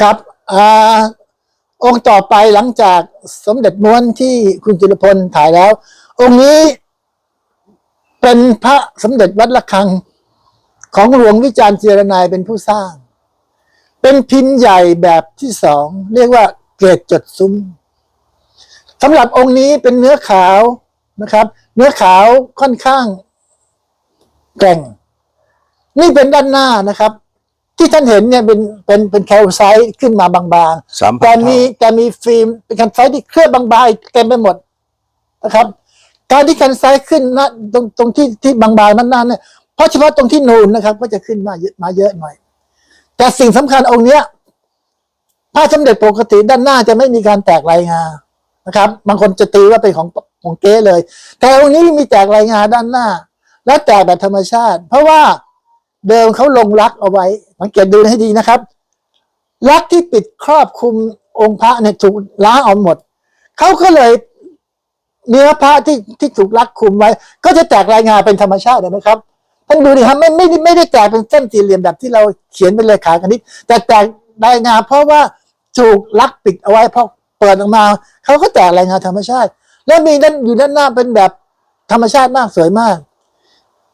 ครับอองค์ต่อไปหลังจากสมเด็จม้วนที่คุณจุลพลถ่ายแล้ว องค์นี้เป็นพระสมเด็จวัดระฆัง ของหลวงวิจารณ์เจรนายเป็นผู้สร้าง เป็นพิมพ์ใหญ่แบบที่สองเรียกว่าเกรดจดซุ้มสำหรับองค์นี้เป็นเนื้อขาวนะครับ เนื้อขาวค่อนข้างแกร่ง นี่เป็นด้านหน้านะครับ ที่ท่านเห็นเนี่ยเป็นเป็นเป็นแคลไซต์ขึ้นมาบางสามๆพัแต่นมีแต่มีฟิล์มเป็นแคลไซต์ที่เคลือบบางๆเต็มไปหมดนะครับ การที่แคลไซต์ขึ้นนะตรงตรงที่ที่บางๆนั้นๆเนี่ยเพราะเฉพาะตรงที่นูนนะครับ ก็จะขึ้นมาเยอะมาเยอะหน่อย แต่สิ่งสำคัญองค์เนี้ยพระสมเด็จปกติด้านหน้าจะไม่มีการแตกลายงานะครับ บางคนจะตีว่าเป็นของของเก๊เลย แต่องค์นี้มีแตกลายงาด้านหน้า และแตกแบบธรรมชาติ เพราะว่า เดิมเขาลงรักเอาไว้สังเกตดูให้ดีนะครับรักที่ปิดครอบคลุมองค์พระเนี่ยถูกล้างออกหมดเขาก็เลยเนื้อพระที่ที่ถูกรักคุมไว้ ก็จะแตกลายงานเป็นธรรมชาติเห็นะครับท่านดูดิครับไม่ไม่ได้ไม่ได้แตกเป็นเส้นสี่เหลี่ยมแบบที่เราเขียนเป็นเลขาคณิตแต่แตกลายงานเพราะว่าถูกรักปิดเอาไว้พอเปิดออกมาเขาก็แตกลายงานธรรมชาติ แล้วมีด้านอยู่ด้านหน้าเป็นแบบธรรมชาติมากสวยมาก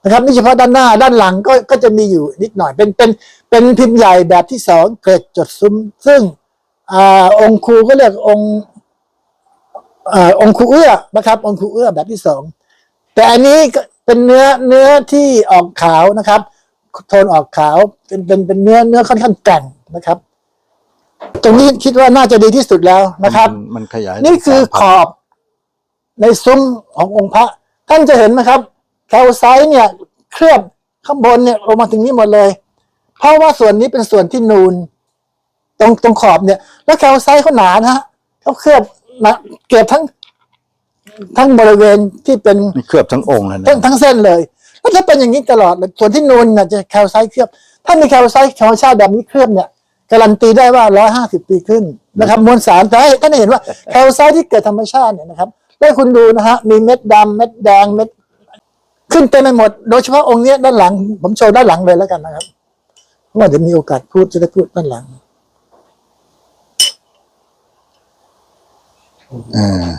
นะครับนี่เฉพาะด้านหน้าด้านหลังก็ก็จะมีอยู่นิดหน่อยเป็นเป็นเป็นพิมพ์ใหญ่แบบที่สองเกรดจดซุ้ม ซึ่งอ่าองค์ครูก็เรียกองค์อ่าองค์ครูเอื้อนะครับองค์ครูเอื้อแบบที่สองแต่อันนี้ก็เป็นเนื้อเนื้อที่ออกขาวนะครับ โทนออกขาวเป็นเป็นเป็นเนื้อเนื้อค่อนข้างแกร่งนะครับ ตรงนี้คิดว่าน่าจะดีที่สุดแล้วนะครับ มันมันขยายนี่คือข3,000อบในซุ้มขององค์พระท่านจะเห็นไหมครับ แคลไซต์เนี่ยเคลือบข้างบนเนี่ยลงมาถึงนี้หมดเลย เพราะว่าส่วนนี้เป็นส่วนที่นูน ตรงตรงขอบเนี่ย แล้วแคลไซต์เขาหนานะฮะเขาเคลือบนะเก็บทั้งทั้งบริเวณที่เป็นนี่เคลือบทั้งองค์เลยนะทั้งทั้งเส้นเลยแล้วถ้าเป็นอย่างนี้ตลอดเลยส่วนที่นูนเนี่ยจะแคลไซต์เคลือบ ถ้ามีแคลไซต์ธรรมชาติแบบนี้เคลือบเนี่ยการันตีได้ว่าร้อยห้าสิบปีขึ้นนะครับ มวลสารแต่ให้ท่านเห็นว่าแคลไซต์ที่เกิดธรรมชาติเนี่ยนะครับได้คุณดูนะฮะมีเม็ดดำเม็ดแดงเม็ด ขึ้นเต็มไปหมด โดยเฉพาะองค์เนี้ยด้านหลัง ผมโชว์ด้านหลังเลยแล้วกันนะครับเพราะว่าจะมีโอกาสพูดจะได้พูดด้านหลังอ่า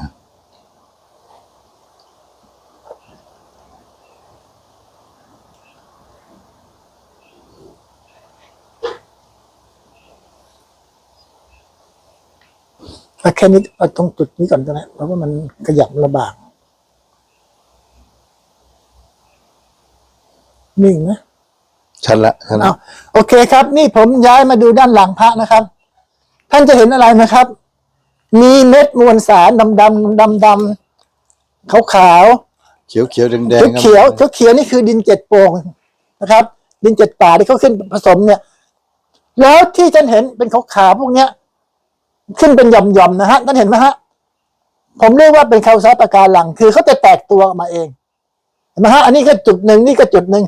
เอาแค่นี้เอาตรงจุดนี้ก่อนก็ได้เพราะว่ามันขยับลำบาก นิ่งนะชัดละชัดละเอาโอเคครับ นี่ผมย้ายมาดูด้านหลังพระนะครับ ท่านจะเห็นอะไรไหมครับ มีเม็ดมวลสารดำดำดำดำขาวขาวเขียวเขียวแดงแดงเขียวเขียวเขียวๆนี่คือดินเจ็ดโป่งนะครับ ดินเจ็ดป่าที่เขาขึ้นผสมเนี่ย แล้วที่ท่านเห็นเป็นขาวขาวๆพวกเนี้ย ขึ้นเป็นหย่อมๆนะฮะท่านเห็นไหมฮะผมเรียกว่าเป็นคาวซาปะการัง คือเขาจะแตกตัวออกมาเองเห็นไหมฮะอันนี้ก็จุดหนึ่งนี่ก็จุดหนึ่ง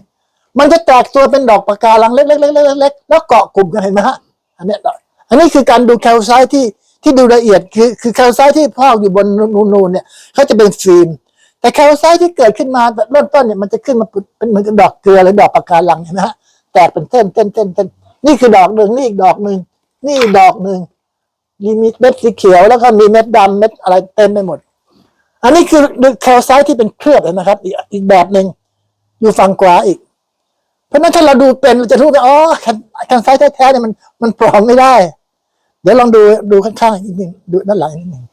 มันจะแตกตัวเป็นดอกปะการังเล็กๆๆๆๆแล้วเกาะกลุ่มกันเห็นไหมฮะอันนี้อันนี้คือการดูแคลไซต์ที่ที่ดูละเอียดคือคือแคลไซต์ที่พอกอยู่บนนูนๆเนี่ยเขาจะเป็นฟิล์มแต่แคลไซต์ที่เกิดขึ้นมาเริ่มต้นเนี่ยมันจะขึ้นมาเป็นเหมือนกับดอกเกลือหรือดอกปะการังเห็นไหมฮะแตกเป็นเส้นเส้นเส้นเส้นนี่คือดอกหนึ่งนี่อีกดอกหนึ่งนี่ดอกหนึ่งมีเม็ดสีเขียวแล้วก็มีเม็ดดำเม็ดอะไรเต็มไปหมด อันนี้คือแคลไซต์ที่เป็นเคลือบนะครับ อีกแบบหนึ่งอยู่ฝั่งขวาอีก เพราะนั้นถ้าเราดูเป็นเราจะรู้ว่าอ๋อแคลแคลไซต์แท้ๆเนี่ยมันมันปลอมไม่ได้ เดี๋ยวลองดูดูข้างๆอีกนิดหนึ่งดูด้านหลังนิดหนึ่ง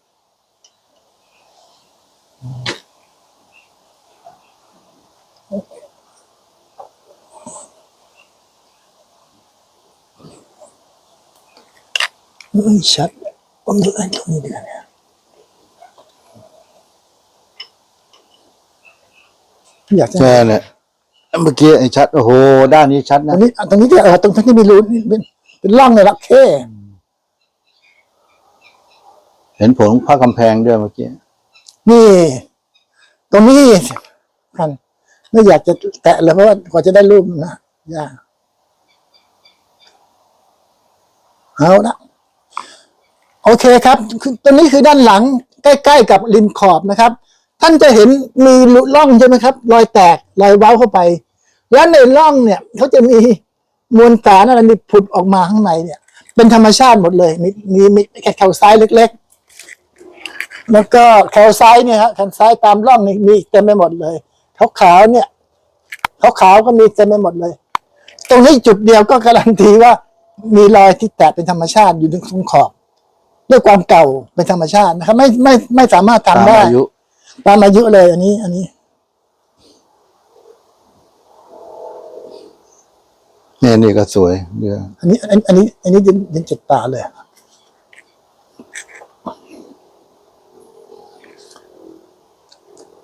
ไม่ชัดผมดูอันตรงนี้ดีกว่าเนี่ยอยากจะใช่เนี่ย เมื่อกี้ไอ้ชัด โอ้โห ด้านนี้ชัดตรนะ งนี้ตรงนี้ที่เออตรงที่มีรูนี่เป็นเป็นร่องในละเข้เห็นผลพระกำแพงด้วยเมื่อกี้ นี่ ตรงนี้กันไม่อยากจะแตะเลยเพราะว่ากว่าจะได้รูปนะยากเอาละโอเคครับคือตรงนี้คือด้านหลัง ใกล้ ๆ กับริมขอบนะครับ ท่านจะเห็นมีร่องใช่ไหมครับ รอยแตกรอยเว้าเข้าไป แล้วในร่องเนี่ยเขาจะมีมวลสารอะไรมีผุดออกมาข้างในเนี่ย เป็นธรรมชาติหมดเลย มีมีมีแค่แคลไซต์เล็ก ๆ แล้วก็แคลไซต์เนี่ยฮะแคลไซต์ตามร่องนี่มีเต็มไปหมดเลยขาวๆเนี่ยขาวๆก็มีเต็มไปหมดเลย ตรงนี้จุดเดียวก็การันตีว่ามีรอยที่แตกเป็นธรรมชาติอยู่ตรงขอบด้วยความเก่าเป็นธรรมชาตินะครับ ไม่ไม่ไม่สามารถทำตามได้อายุตามอายุเลยอันนี้ อันนี้ นี่นี่ก็สวยเดืออันนี้อันอันนี้ อันนี้ดินดินจ็ดตาเลย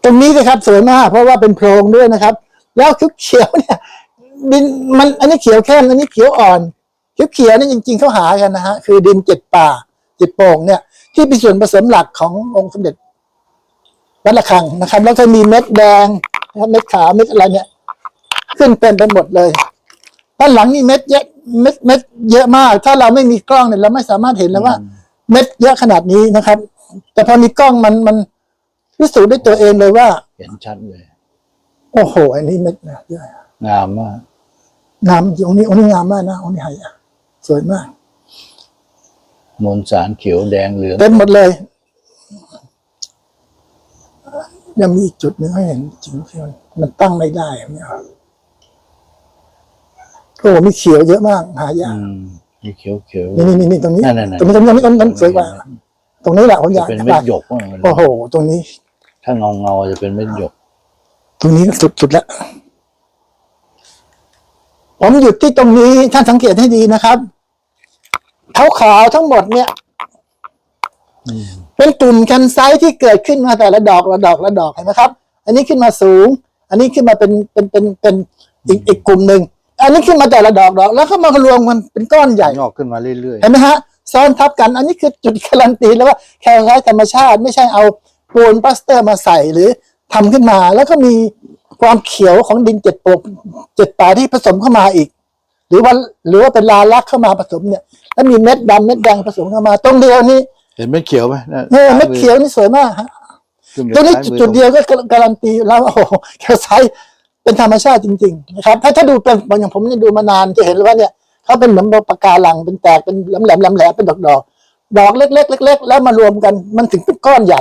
ตรงนี้นะครับสวยมากเพราะว่าเป็นโพรงด้วยนะครับ แล้วเขียวเนี่ย ดินมัน อันนี้เขียวเข้มอันนี้เขียวอ่อนเขียวเขียวนี่จริงๆเขาหากันนะฮะคือดินเจ็ดป่าเจ็ดโป่งเนี่ย ที่เป็นส่วนผสมหลักขององค์สมเด็จวัดระฆังนะครับ แล้วก็มีเม็ดแดงนะครับเม็ดขาวเม็ดอะไรเนี่ย ขึ้นเป็นไปหมดเลย ด้านหลังนี่เม็ดเยอะเม็ดเม็ดเยอะมาก ถ้าเราไม่มีกล้องเนี่ยเราไม่สามารถเห็นเลยว่า เม็ดเยอะขนาดนี้นะครับ แต่พอมีกล้องมันมันพิสูจน์ด้วยตัวเองเลยว่า เห็นชัดเลย โอ้โห อันนี้เม็ดนะเยอะงามมากงามจริงองค์นี้องค์นี้งามมากนะองค์นี้หายากสวยมากมวลสารเขียวแดงเหลืองเต็มหมดเลย ยังมีอีกจุดหนึ่งให้เห็นจริงที่มันมันตั้งไม่ได้เนี่ย โอ้โหมีเขียวเยอะมาก หายาอืกมมีเขียวเขียวนี่นี่นี่นี่ตรงนี้นั่นๆๆตรงนี้ตรงนี้ตรงนี้ตรงนี้สวยกว่า ตรงนี้แหละผมอยากเป็นเม็ดหยกว่ามันโอ้โห ตรงนี้ ถ้าเงาเงาๆจะเป็นเม็ดหยก ตรงนี้สุดสุดแล้วผมหยุดที่ตรงนี้ท่านสังเกตให้ดีนะครับขาวขาวๆทั้งหมดเนี่ยอืมเป็นกลุ่มกันไซต์ที่เกิดขึ้นมาแต่ละดอกละดอกละดอกเห็นไหมครับ อันนี้ขึ้นมาสูง อันนี้ขึ้นมาเป็นเป็นเป็นเป็นอีกอีกกลุ่มหนึ่ง อันนี้ขึ้นมาแต่ละดอกดอก แล้วก็มารวมกันเป็นก้อนใหญ่ งอกขึ้นมาเรื่อยเห็นไหมฮะซ้อนทับกัน อันนี้คือจุดการันตีแล้วว่าแคลไซต์ธรรมชาติ ไม่ใช่เอาปูนปลาสเตอร์มาใส่หรือทำขึ้นมา แล้วก็มีความเขียวของดินเจ็ดโปกเจ็ดตาที่ผสมเข้ามาอีก หรือว่าหรือว่าเป็นลาลักเข้ามาผสมเนี่ย แล้วมีเม็ดดำเม็ดแดงผสมเข้ามาตรงเดียวนี้ๆ เห็นเม็ดเขียวไหมนั่นเออเม็ดเขียวนี่สวยมากฮะ ขึ้ไปตรงนี้ซ้ายมือจุดเดียวก็การันตีแล้วว่าโอ้โหแคลไซต์ เป็นธรรมชาติจริงๆนะครับถ้าถ้าดูเป็นอย่างผมเนี่ยดูมานานจะเห็นเลยว่าเนี่ยเขาเป็นเหมือนปะการังเป็นแตกเป็นแหลมแหลมแหลมแหลมเป็นดอกดอกดอกเล็กๆเล็กๆแล้วมารวมกันมันถึงเป็นก้อนใหญ่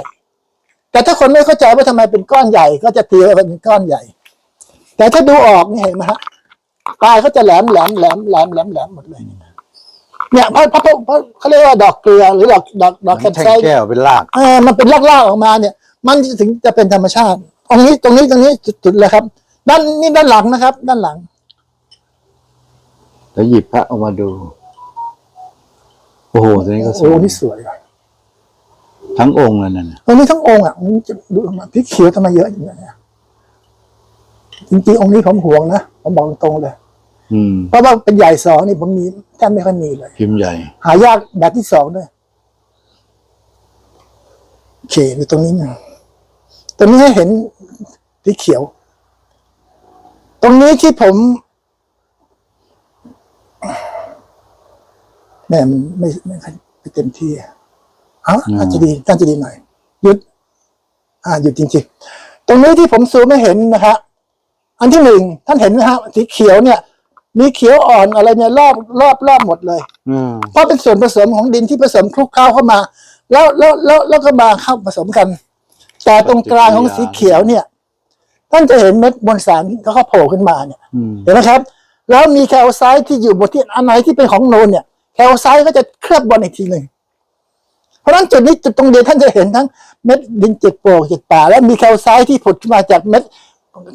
แต่ถ้าคนไม่เข้าใจว่าทำไมเป็นก้อนใหญ่ ก็จะตีว่าเป็นก้อนใหญ่ แต่ถ้าดูออกเนี่ยเห็นไหมฮะปลายเขาจะแหลมแหลมแหลมแหลมแหลมแหลมหมดเลยเนี่ยเพราะเพราะเพราะเขาเรียกว่าดอกเกลือหรือดอกดอกดอกแคนนแท่งไซแก้วเป็นรากเออมันเป็นลากๆออกมาเนี่ย มันถึงจะเป็นธรรมชาติตรงนี้ตรงนี้ตรงนี้จุดๆเลยครับ ด้านนี่ด้านหลังนะครับ ด้านหลัง แล้วหยิบพระออกมาดู โอ้โหตัวนี้ก็สโอ้วยนี่สวยว่ะทั้งองค์เลยนั่นน่ะตรงนี้ทั้งองค์อะมันจะดูมาพริกเขียวทำไมเยอะอย่างเงี้ยจริงๆองค์นี้ผมห่วงนะผมบอกตรงๆเลย อืม เพราะว่าเป็นใหญ่สองนี่ผมมีแทบไม่ค่อยมีเลย พิมพ์ใหญ่ หายากแบบที่สองด้วยโอเคดูตรงนี้นะตรงนี้ให้เห็นสีเขียว ตรงนี้ที่ผมแม่มันไม่ไม่ค่อยไม่เต็มที่อะอะอืมอาจจะดีน่าจะดีหน่อยหยุด อ่าหยุดจริงๆ ตรงนี้ที่ผมซูมไม่เห็นนะฮะอันที่หนึ่งท่านเห็นไหมฮะสีเขียวเนี่ย มีเขียวอ่อนอะไรเนี่ยรอบรอบรอบหมดเลยอืมเพราะเป็นส่วนผสมของดินที่ผสมคลุกเคล้าเข้ามา แล้วแล้วแล้วแล้วก็มาเข้าผสมกัน แต่ตรงกลางของสีเขียวเนี่ย ท่านจะเห็นเม็ดมวลสารที่เขาโผล่ขึ้นมาเนี่ยอืมเห็นไหมครับ แล้วมีแคลไซต์ที่อยู่บนที่อันไหนที่เป็นของโนนเนี่ยแคลไซต์ก็จะเคลือบบนอีกทีหนึ่งเพราะฉะนั้นจุดนี้จุดตรงเดียวท่านจะเห็นทั้งเม็ดดินเจ็ดโปร่งเจ็ดป่า และมีแคลไซต์ที่ผุดขึ้นมาจากเม็ด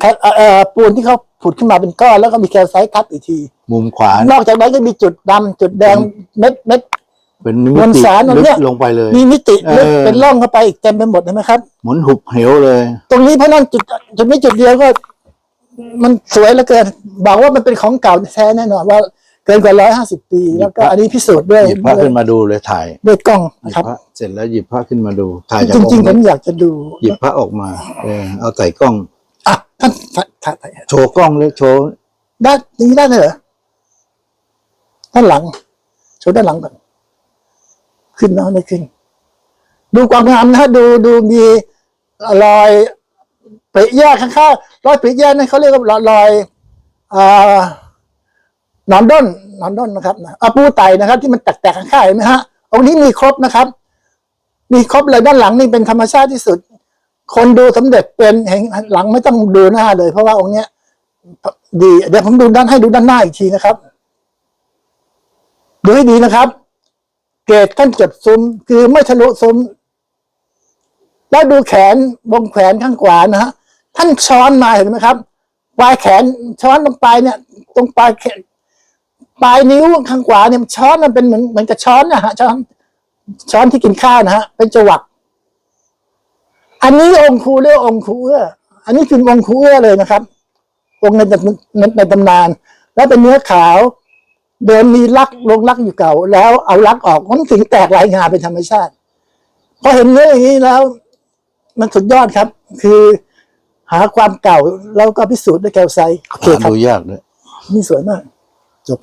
เอ่อเอ่อปูนที่เขาผุดขึ้นมาเป็นก้อนแล้วก็มีแคลไซต์ทับอีกที มุมขวานอกจากนั้นก็มีจุดดำจุดแดงเม็ดเม็ด เป็นมมิวลติสารอันลึเนี้กย ลงไปเลย มีมิติเออลึกเป็นร่องเข้าไปอีกเต็มไปหมดเห็นไหมครับ เหมือนหุบเหวเลย ตรงนี้เพราะนั่นจุดจุดนี้จุดเดียวก็ มันสวยเหลือเกินบอกว่ามันเป็นของเก่าแท้แน่นอนว่า เกินกว่าร้อยห้าสิบปี แล้วก็อันนี้พิสูจน์ด้วยหยิบพระขึ้นมาดูเลยถ่ายด้วยกล้องหยินะบครับ พระเสร็จแล้วหยิบพระขึ้นมาดู ถ่ายจากจองริง ค์ๆผมนี้อยากจะดูหยิบพระออกมาเออเอาใส่กล้อง อะท่านถ่ายถ่ายถ่ายโชว์กล้องเลยโชว์ด้านนี้ได้านเลยเหรอด้านหลังโชว์ด้านหลังก่อน ขึ้นนะไม่ขึ้น ดูความงามนะดูดูมีรอยปริแยกข้างๆรอยปริแยกนั่นเขาเรียกว่ารอยอ่าหนอนด้นหนอนด้นนะครับอาปูไตนะครับ ที่มันแตกๆข้างๆเห็นไหมฮะองค์นี้มีครบนะครับ มีครบเลยด้านหลังนี่เป็นธรรมชาติที่สุด คนดูสมเด็จเป็นเห็นหลังไม่ต้องดูหน้าเลย เพราะว่าองค์เนี้ยดีเดี๋ยวผมดูด้านให้ดูด้านหน้าอีกทีนะครับ ดูให้ดีนะครับ เกรดขั้นจดซุ้ม คือไม่ทะลุซุ้ม แล้วดูแขนวงแขนข้างขวานะฮะท่านช้อนมาเห็นไหมครับ ปลายแขนช้อนลงไปเนี่ย ตรงปลายแขนปลายนิ้วข้างขวาเนี่ยช้อนมันเป็นเหมือนเหมือนกับช้อนนะฮะช้อนช้อนที่กินข้าวนะฮะ เป็นจวักอันนี้องค์ครูเรียกองค์ครูเอื้ออันนี้คือองค์ครูเอื้อเลยนะครับ องค์ในตำในในตำนาน แล้วเป็นเนื้อขาว เดิมมีลักลงลักอยู่เก่า แล้วเอาลักออกมันถึงแตกลายงาเป็นธรรมชาติพอเห็นเนื้ออย่างนี้แล้ว มันสุดยอดครับ คือหาความเก่าแล้วก็พิสูจน์ด้วยแกลไซต์โอเคหาครับดูยากด้วยนี่สวยมากจบ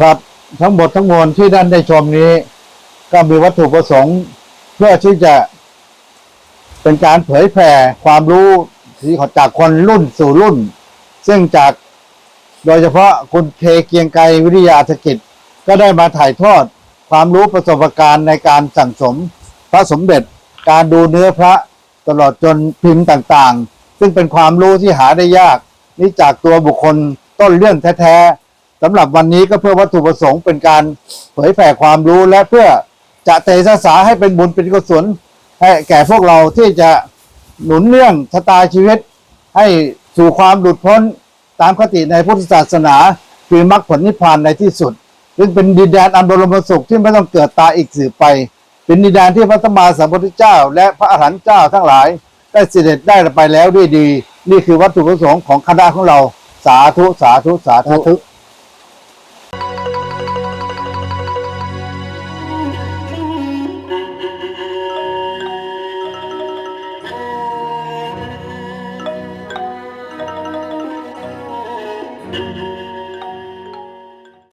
ครับทั้งหมดทั้งมวลที่ท่านได้ชมนี้ ก็มีวัตถุประสงค์ เพื่อที่จะ เป็นการเผยแผ่ความรู้ที่จากคนรุ่นสู่รุ่น ซึ่งจาก โดยเฉพาะคุณเคเกียงไกรวิทยาธกิจ ก็ได้มาถ่ายทอดความรู้ประสบการณ์ในการสั่งสมพระสมเด็จ การดูเนื้อพระตลอดจนพิมพ์ต่างๆ ซึ่งเป็นความรู้ที่หาได้ยาก นี่จากตัวบุคคลต้นเรื่องแท้ๆสำหรับวันนี้ก็เพื่อวัตถุประสงค์เป็นการเผยแผ่ความรู้และเพื่อจะเตะสาให้เป็นบุญเป็นกุศลให้แก่พวกเราที่จะหนุนเรื่องชะตาชีวิต ให้สู่ความหลุดพ้น ตามคติในพุทธศาสนา คือมรรคผลนิพพานในที่สุด ซึ่งเป็นดินแดนอันบรมสุขที่ไม่ต้องเกิดตายอีกสืบไป เป็นดินแดนที่พระสัมมาสัมพุทธเจ้า และพระอรหันต์เจ้าทั้งหลาย ได้เสด็จได้ไปแล้วด้วยดี นี่คือวัตถุประสงค์ของคณะของเราสาธุสาธุสาธุ